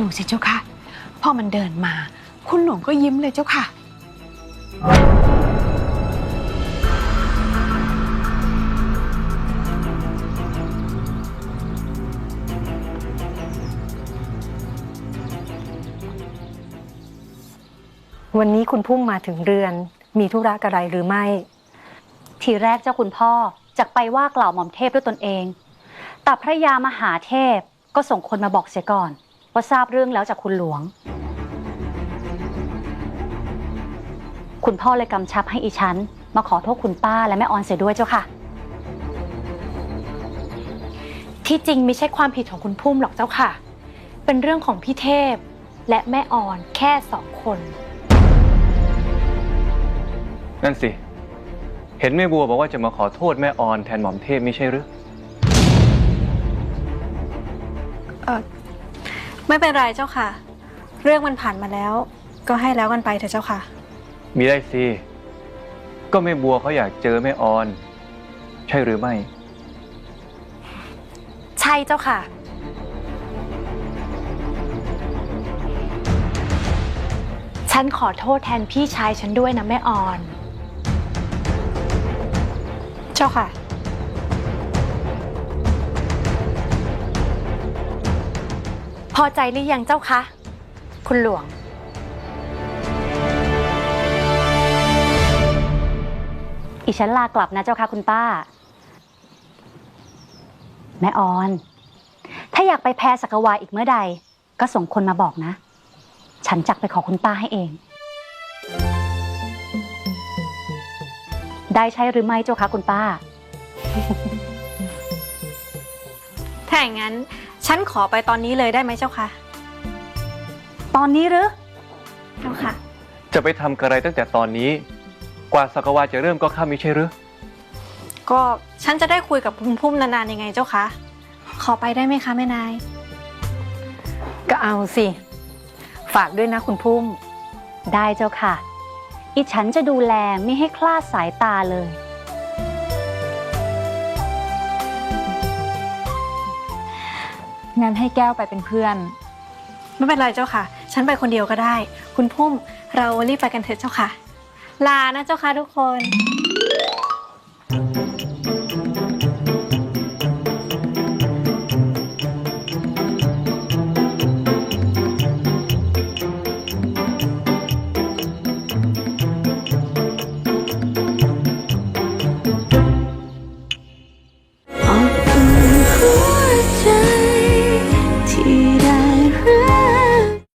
ดูสิเจ้าค่ะ พอมันเดินมา คุณหลวงก็ยิ้มเลยเจ้าค่ะ วันนี้คุณพุ่มมาถึงเรือน มีธุระอะไรหรือไม่ ทีแรกเจ้าคุณพ่อจะไปว่ากล่าวหม่อมเทพด้วยตนเอง แต่พระยามหาเทพก็ส่งคนมาบอกเสียก่อน ว่าทราบเรื่องแล้วจากคุณหลวง คุณพ่อเลยกำชับให้อีฉัน มาขอโทษคุณป้าและแม่ออนเสียด้วยเจ้าค่ะ ที่จริงไม่ใช่ความผิดของคุณพุ่มหรอกเจ้าค่ะ เป็นเรื่องของพี่เทพ และแม่อ่อนแค่สองคน นั่นสิ เห็นแม่บัวบอกว่าจะมาขอโทษแม่ออนแทนหม่อมเทพไม่ใช่หรือ ไม่เป็นไรเจ้าค่ะ เรื่องมันผ่านมาแล้ว ก็ให้แล้วกันไปเถอะเจ้าค่ะ มีได้สิ ก็แม่บัวเขาอยากเจอแม่ออน ใช่หรือไม่ ใช่เจ้าค่ะ ฉันขอโทษแทนพี่ชายฉันด้วยนะแม่อ่อน เจ้าค่ะ อใจหรือยังเจ้าคะ คุณหลวง อีฉันลากลับนะเจ้าค่ะคุณป้า แม่ออน ถ้าอยากไปแพรสักวาอีกเมื่อใด ก็ส่งคนมาบอกนะ ฉันจักไปขอคุณป้าให้เอง ได้ใช่หรือไม่เจ้าคะคุณป้า ถ้าอย่างนั้นฉันขอไปตอนนี้เลยได้ไหมเจ้าค่ะ ตอนนี้หรือเจ้าค่ะ จะไปทำกระไรตั้งแต่ตอนนี้ กว่าสักวาจะเริ่มก็ข้ามมิใช่หรือก็ฉันจะได้คุยกับคุณพุ่มนานๆยังไงเจ้าคะขอไปได้ไหมคะแม่นาย ก็เอาสิ ฝากด้วยนะคุณพุ่ม ได้เจ้าค่ะ อีฉันจะดูแลไม่ให้คลาดสายตาเลย งั้นให้แก้วไปเป็นเพื่อน ไม่เป็นไรเจ้าค่ะ ฉันไปคนเดียวก็ได้ คุณพุ่มเรารีบไปกันเถอะเจ้าค่ะ ลานะเจ้าค่ะทุกคน